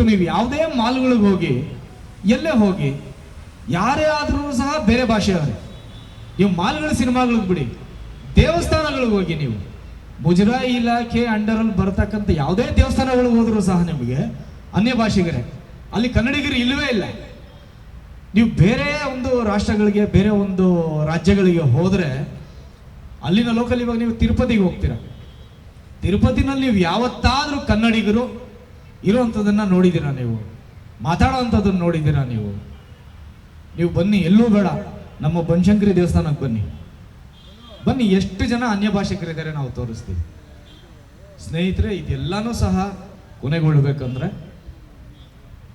ಇವತ್ತು ನೀವು ಯಾವುದೇ ಮಾಲ್ಗಳಿಗೆ ಹೋಗಿ, ಎಲ್ಲೇ ಹೋಗಿ, ಯಾರೇ ಆದ್ರೂ ಸಹ ಬೇರೆ ಭಾಷೆಯವರೇ ನೀವು ಮಾಲ್ಗಳ ಸಿನಿಮಾಗಳಿಗೆ ಬಿಡಿ ದೇವಸ್ಥಾನಗಳಿಗೆ ಹೋಗಿ ನೀವು. ಮುಜರಾಯಿ ಇಲಾಖೆ ಅಂಡರಲ್ಲಿ ಬರತಕ್ಕಂಥ ಯಾವುದೇ ದೇವಸ್ಥಾನಗಳಿಗೆ ಹೋದರೂ ಸಹ ನಿಮಗೆ ಅನ್ಯ ಭಾಷಿಗರೇ, ಅಲ್ಲಿ ಕನ್ನಡಿಗರು ಇಲ್ಲವೇ ಇಲ್ಲ. ನೀವು ಬೇರೆ ಒಂದು ರಾಷ್ಟ್ರಗಳಿಗೆ, ಬೇರೆ ಒಂದು ರಾಜ್ಯಗಳಿಗೆ ಹೋದರೆ, ಅಲ್ಲಿನ ಲೋಕಲ್ ಇವಾಗ ನೀವು ತಿರುಪತಿಗೆ ಹೋಗ್ತೀರಾ. ತಿರುಪತಿನಲ್ಲಿ ನೀವು ಯಾವತ್ತಾದರೂ ಕನ್ನಡಿಗರು ಇರುವಂಥದ್ದನ್ನ ನೋಡಿದ್ದೀರಾ ನೀವು? ಮಾತಾಡೋವಂಥದ್ದನ್ನು ನೋಡಿದ್ದೀರಾ ನೀವು? ನೀವು ಬನ್ನಿ, ಎಲ್ಲೂ ಬೇಡ. ನಮ್ಮ ಬನಶಂಕರಿ ದೇವಸ್ಥಾನಕ್ಕೆ ಬನ್ನಿ. ಬನ್ನಿ, ಎಷ್ಟು ಜನ ಅನ್ಯ ಭಾಷಿಕರಿದ್ದಾರೆ ನಾವು ತೋರಿಸ್ತೀವಿ. ಸ್ನೇಹಿತರೆ, ಇದೆಲ್ಲನೂ ಸಹ ಕೊನೆಗೊಳ್ಳಬೇಕಂದ್ರೆ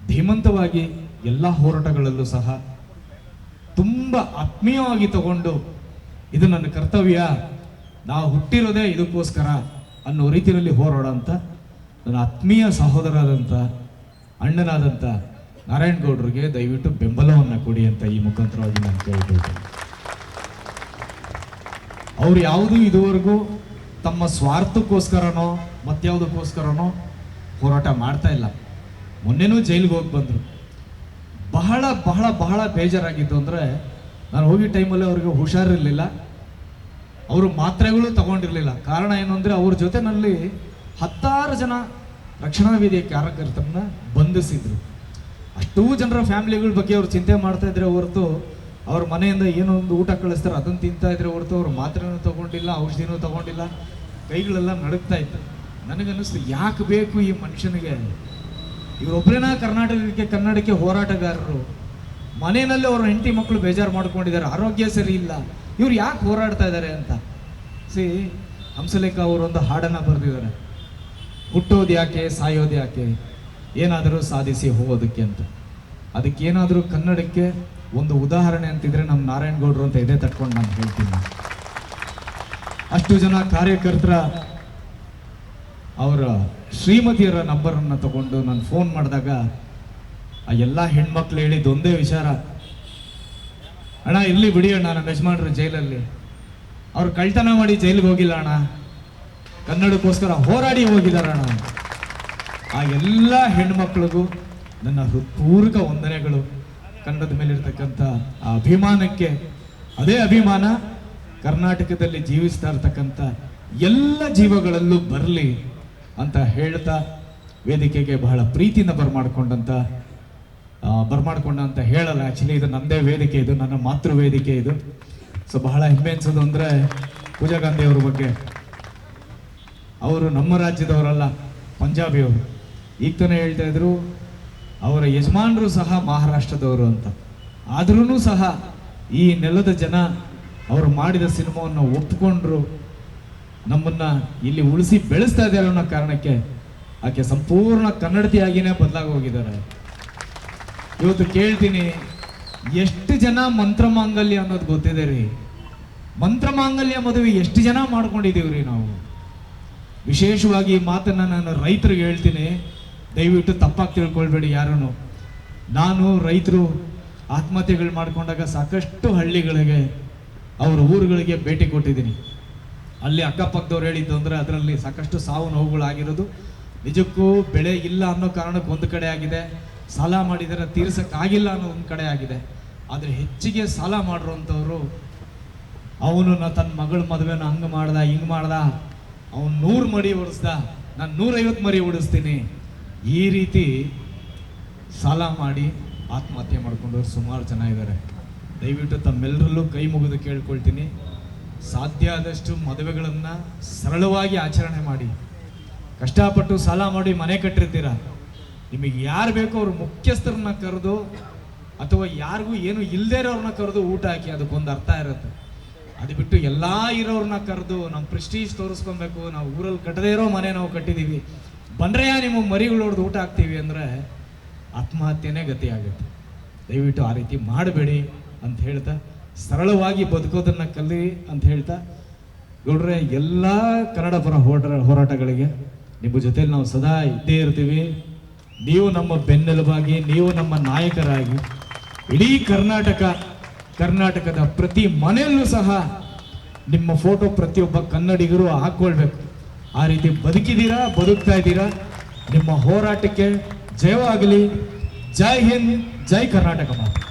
ಧೀಮಂತವಾಗಿ ಎಲ್ಲ ಹೋರಾಟಗಳಲ್ಲೂ ಸಹ ತುಂಬ ಆತ್ಮೀಯವಾಗಿ ತಗೊಂಡು ಇದು ನನ್ನ ಕರ್ತವ್ಯ. ನಾವು ಹುಟ್ಟಿರೋದೇ ಇದಕ್ಕೋಸ್ಕರ ಅನ್ನೋ ರೀತಿಯಲ್ಲಿ ಹೋರಾಡೋ ಅಂತ ನನ್ನ ಆತ್ಮೀಯ ಸಹೋದರಾದಂಥ ಅಣ್ಣನಾದಂಥ ನಾರಾಯಣ ಗೌಡ್ರಿಗೆ ದಯವಿಟ್ಟು ಬೆಂಬಲವನ್ನು ಕೊಡಿ ಅಂತ ಈ ಮುಖಾಂತರವಾಗಿ ನಾನು ಕೇಳ್ಬೋದು ಅವ್ರು ಯಾವುದೂ ಇದುವರೆಗೂ ತಮ್ಮ ಸ್ವಾರ್ಥಕ್ಕೋಸ್ಕರನೋ, ಮತ್ಯಾವುದಕ್ಕೋಸ್ಕರನೋ ಹೋರಾಟ ಮಾಡ್ತಾ ಇಲ್ಲ. ಮೊನ್ನೆನೂ ಜೈಲಿಗೆ ಹೋಗಿ ಬಂದರು. ಬಹಳ ಬಹಳ ಬಹಳ ಬೇಜಾರಾಗಿತ್ತು ಅಂದರೆ ನಾನು ಹೋಗಿ ಟೈಮಲ್ಲಿ ಅವ್ರಿಗೆ ಹುಷಾರಿರಲಿಲ್ಲ. ಅವರು ಮಾತ್ರೆಗಳು ತಗೊಂಡಿರಲಿಲ್ಲ. ಕಾರಣ ಏನು ಅಂದರೆ ಅವ್ರ ಜೊತೆನಲ್ಲಿ ಹತ್ತಾರು ಜನ ರಕ್ಷಣಾ ವೇದಿಕೆ ಕಾರ್ಯಕರ್ತರನ್ನ ಬಂಧಿಸಿದ್ರು. ಅಷ್ಟೂ ಜನರ ಫ್ಯಾಮಿಲಿಗಳ ಬಗ್ಗೆ ಅವ್ರು ಚಿಂತೆ ಮಾಡ್ತಾ ಇದ್ರೆ ಹೊರತು ಅವ್ರ ಮನೆಯಿಂದ ಏನೋ ಒಂದು ಊಟ ಕಳಿಸ್ತಾರೆ, ಅದನ್ನು ತಿಂತಾ ಇದ್ರೆ ಹೊರತು ಅವ್ರು ಮಾತ್ರೆನೂ ತಗೊಂಡಿಲ್ಲ, ಔಷಧಿನೂ ತಗೊಂಡಿಲ್ಲ. ಕೈಗಳೆಲ್ಲ ನಡುಗ್ತಾ ಇತ್ತು. ನನಗನ್ನಿಸ್ತು, ಯಾಕೆ ಬೇಕು ಈ ಮನುಷ್ಯನಿಗೆ? ಇವರೊಬ್ಬರೇನ ಕರ್ನಾಟಕಕ್ಕೆ, ಕನ್ನಡಕ್ಕೆ ಹೋರಾಟಗಾರರು. ಮನೆಯಲ್ಲಿ ಅವ್ರ ಹೆಂಡತಿ ಮಕ್ಕಳು ಬೇಜಾರು ಮಾಡ್ಕೊಂಡಿದ್ದಾರೆ, ಆರೋಗ್ಯ ಸರಿ ಇಲ್ಲ. ಇವ್ರು ಯಾಕೆ ಹೋರಾಡ್ತಾ ಇದ್ದಾರೆ ಅಂತ? ಸಿ, ಹಂಸಲೇಖ ಅವರೊಂದು ಹಾಡನ್ನು ಬರೆದಿದ್ದಾರೆ. ಹುಟ್ಟೋದು ಯಾಕೆ, ಸಾಯೋದು ಯಾಕೆ? ಏನಾದರೂ ಸಾಧಿಸಿ ಹೋಗೋದಕ್ಕೆ ಅಂತ. ಅದಕ್ಕೇನಾದರೂ ಕನ್ನಡಕ್ಕೆ ಒಂದು ಉದಾಹರಣೆ ಅಂತಿದ್ರೆ ನಮ್ಮ ನಾರಾಯಣಗೌಡರು ಅಂತ ಎದೆ ತಟ್ಕೊಂಡು ನಾನು ಹೇಳ್ತೀನಿ. ಅಷ್ಟು ಜನ ಕಾರ್ಯಕರ್ತರ ಅವರ ಶ್ರೀಮತಿಯರ ನಂಬರನ್ನು ತಗೊಂಡು ನಾನು ಫೋನ್ ಮಾಡಿದಾಗ, ಆ ಎಲ್ಲ ಹೆಣ್ಮಕ್ಳು ಹೇಳಿದ್ದು ಒಂದೇ ವಿಚಾರ. ಅಣ್ಣ, ಇರಲಿ ಬಿಡಿ ಅಣ್ಣ ನಮ್ಮ ಯಜಮಾನ್ರು ಜೈಲಲ್ಲಿ. ಅವ್ರು ಕಳ್ತನ ಮಾಡಿ ಜೈಲಿಗೆ ಹೋಗಿಲ್ಲ ಅಣ್ಣ. ಕನ್ನಡಕ್ಕೋಸ್ಕರ ಹೋರಾಡಿ ಹೋಗಿದ್ದಾರೆ ಅಣ್ಣ ಆ ಎಲ್ಲ ಹೆಣ್ಮಕ್ಳಿಗೂ ನನ್ನ ಹೃತ್ಪೂರ್ವಕ ವಂದನೆಗಳು. ಕನ್ನಡದ ಮೇಲಿರ್ತಕ್ಕಂಥ ಆ ಅಭಿಮಾನಕ್ಕೆ ಅದೇ ಅಭಿಮಾನ ಕರ್ನಾಟಕದಲ್ಲಿ ಜೀವಿಸ್ತಾ ಇರ್ತಕ್ಕಂಥ ಎಲ್ಲ ಜೀವಗಳಲ್ಲೂ ಬರಲಿ ಅಂತ ಹೇಳ್ತಾ ವೇದಿಕೆಗೆ ಬಹಳ ಪ್ರೀತಿಯಿಂದ ಬರ್ಮಾಡ್ಕೊಂಡಂತ ಆ, ಬರ್ಮಾಡ್ಕೊಂಡ ಅಂತ ಹೇಳಲ್ಲ. ಆ್ಯಕ್ಚುಲಿ ಇದು ನನ್ನದೇ ವೇದಿಕೆ ಇದು ನನ್ನ ಮಾತೃ ವೇದಿಕೆ ಇದು. ಸೊ ಬಹಳ ಹೆಮ್ಮೆ ಅನ್ಸೋದು ಅಂದರೆ ಪೂಜಾ ಗಾಂಧಿ ಅವ್ರ ಬಗ್ಗೆ. ಅವರು ನಮ್ಮ ರಾಜ್ಯದವರಲ್ಲ, ಪಂಜಾಬಿಯವರು. ಈಗ ತಾನೇ ಹೇಳ್ತಾ ಇದ್ರು, ಅವರ ಯಜಮಾನರು ಸಹ ಮಹಾರಾಷ್ಟ್ರದವರು ಅಂತ. ಆದ್ರೂ ಸಹ ಈ ನೆಲದ ಜನ ಅವರು ಮಾಡಿದ ಸಿನಿಮಾವನ್ನು ಒಪ್ಪಿಕೊಂಡ್ರು. ನಮ್ಮನ್ನ ಇಲ್ಲಿ ಉಳಿಸಿ ಬೆಳೆಸ್ತಾ ಇದ್ದಾರೆ ಅನ್ನೋ ಕಾರಣಕ್ಕೆ ಆಕೆ ಸಂಪೂರ್ಣ ಕನ್ನಡತಿಯಾಗಿನೇ ಬದಲಾಗಿ ಹೋಗಿದ್ದಾರೆ ಇವತ್ತು ಕೇಳ್ತೀನಿ, ಎಷ್ಟು ಜನ ಮಂತ್ರಮಾಂಗಲ್ಯ ಅನ್ನೋದು ಗೊತ್ತಿದೆ ರೀ? ಮಂತ್ರಮಾಂಗಲ್ಯ ಮದುವೆ ಎಷ್ಟು ಜನ ಮಾಡ್ಕೊಂಡಿದ್ದೀವಿ ರೀ ನಾವು? ವಿಶೇಷವಾಗಿ ಈ ಮಾತನ್ನು ನಾನು ರೈತರಿಗೆ ಹೇಳ್ತೀನಿ. ದಯವಿಟ್ಟು ತಪ್ಪಾಗಿ ತಿಳ್ಕೊಳ್ಬೇಡಿ ಯಾರೂ ನಾನು ರೈತರು ಆತ್ಮಹತ್ಯೆಗಳು ಮಾಡಿಕೊಂಡಾಗ ಸಾಕಷ್ಟು ಹಳ್ಳಿಗಳಿಗೆ, ಅವ್ರ ಊರುಗಳಿಗೆ ಭೇಟಿ ಕೊಟ್ಟಿದ್ದೀನಿ. ಅಲ್ಲಿ ಅಕ್ಕಪಕ್ಕದವ್ರು ಹೇಳಿದ್ದು ಅಂದರೆ ಅದರಲ್ಲಿ ಸಾಕಷ್ಟು ಸಾವು ನೋವುಗಳಾಗಿರೋದು ನಿಜಕ್ಕೂ ಬೆಳೆ ಇಲ್ಲ ಅನ್ನೋ ಕಾರಣಕ್ಕೆ ಒಂದು ಕಡೆ ಆಗಿದೆ. ಸಾಲ ಮಾಡಿದರೆ ತೀರ್ಸೋಕ್ಕಾಗಿಲ್ಲ ಅನ್ನೋ ಒಂದು ಕಡೆ ಆಗಿದೆ. ಆದರೆ ಹೆಚ್ಚಿಗೆ ಸಾಲ ಮಾಡಿರೋಂಥವ್ರು ಅವನು ತನ್ನ ಮಗಳ ಮದುವೆನ ಹಂಗೆ ಮಾಡ್ದ, ಹಿಂಗೆ ಮಾಡ್ದ ಅವನು ನೂರು ಮಡಿ ಓಡಿಸ್ದ, ನಾನು ನೂರೈವತ್ತು ಮರಿ ಓಡಿಸ್ತೀನಿ. ಈ ರೀತಿ ಸಾಲ ಮಾಡಿ ಆತ್ಮಹತ್ಯೆ ಮಾಡ್ಕೊಂಡವ್ರು ಸುಮಾರು ಜನ ಇದ್ದಾರೆ ದಯವಿಟ್ಟು ತಮ್ಮೆಲ್ಲರಲ್ಲೂ ಕೈ ಮುಗಿದು ಕೇಳ್ಕೊಳ್ತೀನಿ. ಸಾಧ್ಯ ಆದಷ್ಟು ಮದುವೆಗಳನ್ನು ಸರಳವಾಗಿ ಆಚರಣೆ ಮಾಡಿ. ಕಷ್ಟಪಟ್ಟು ಸಾಲ ಮಾಡಿ ಮನೆ ಕಟ್ಟಿರ್ತೀರ? ನಿಮಗೆ ಯಾರು ಬೇಕೋ ಅವ್ರ ಮುಖ್ಯಸ್ಥರನ್ನ ಕರೆದು ಅಥವಾ ಯಾರಿಗೂ ಏನು ಇಲ್ಲದೇ ಇರೋರನ್ನ ಕರೆದು ಊಟ ಹಾಕಿ ಅದಕ್ಕೊಂದು ಅರ್ಥ ಇರುತ್ತೆ. ಅದು ಬಿಟ್ಟು ಎಲ್ಲ ಇರೋರನ್ನ ಕರೆದು ನಮ್ಮ ಪ್ರೆಸ್ಟೀಜ್ ತೋರಿಸ್ಕೊಬೇಕು. ನಾವು ಊರಲ್ಲಿ ಕಟ್ಟದೇ ಇರೋ ಮನೆ ನಾವು ಕಟ್ಟಿದ್ದೀವಿ ಬಂದ್ರೆಯ ನಿಮ್ಮ ಮರಿಗಳು ಹೊಡೆದು ಊಟ ಹಾಕ್ತೀವಿ ಅಂದರೆ ಆತ್ಮಹತ್ಯೆನೇ ಗತಿ ಆಗುತ್ತೆ. ದಯವಿಟ್ಟು ಆ ರೀತಿ ಮಾಡಬೇಡಿ ಅಂತ ಹೇಳ್ತಾ, ಸರಳವಾಗಿ ಬದುಕೋದನ್ನ ಕಲಿ ಅಂತ ಹೇಳ್ತಾ, ಗೌಡ್ರೆ ಎಲ್ಲ ಕನ್ನಡ ಪರ ಹೋರಾಟ ಹೋರಾಟಗಳಿಗೆ ನಿಮ್ಮ ಜೊತೆಲಿ ನಾವು ಸದಾ ಇದ್ದೇ ಇರ್ತೀವಿ. ನೀವು ನಮ್ಮ ಬೆನ್ನೆಲುಬಾಗಿ, ನೀವು ನಮ್ಮ ನಾಯಕರಾಗಿ, ಇಡೀ ಕರ್ನಾಟಕ ಕರ್ನಾಟಕದ ಪ್ರತಿ ಮನೆಯಲ್ಲೂ ಸಹ ನಿಮ್ಮ ಫೋಟೋ ಪ್ರತಿಯೊಬ್ಬ ಕನ್ನಡಿಗರು ಹಾಕ್ಕೊಳ್ಬೇಕು ಆ ರೀತಿ ಬದುಕಿದ್ದೀರಾ, ಬದುಕ್ತಾ ಇದ್ದೀರಾ? ನಿಮ್ಮ ಹೋರಾಟಕ್ಕೆ ಜಯವಾಗಲಿ. ಜೈ ಹಿಂದ್, ಜೈ ಕರ್ನಾಟಕ ಮಾತು.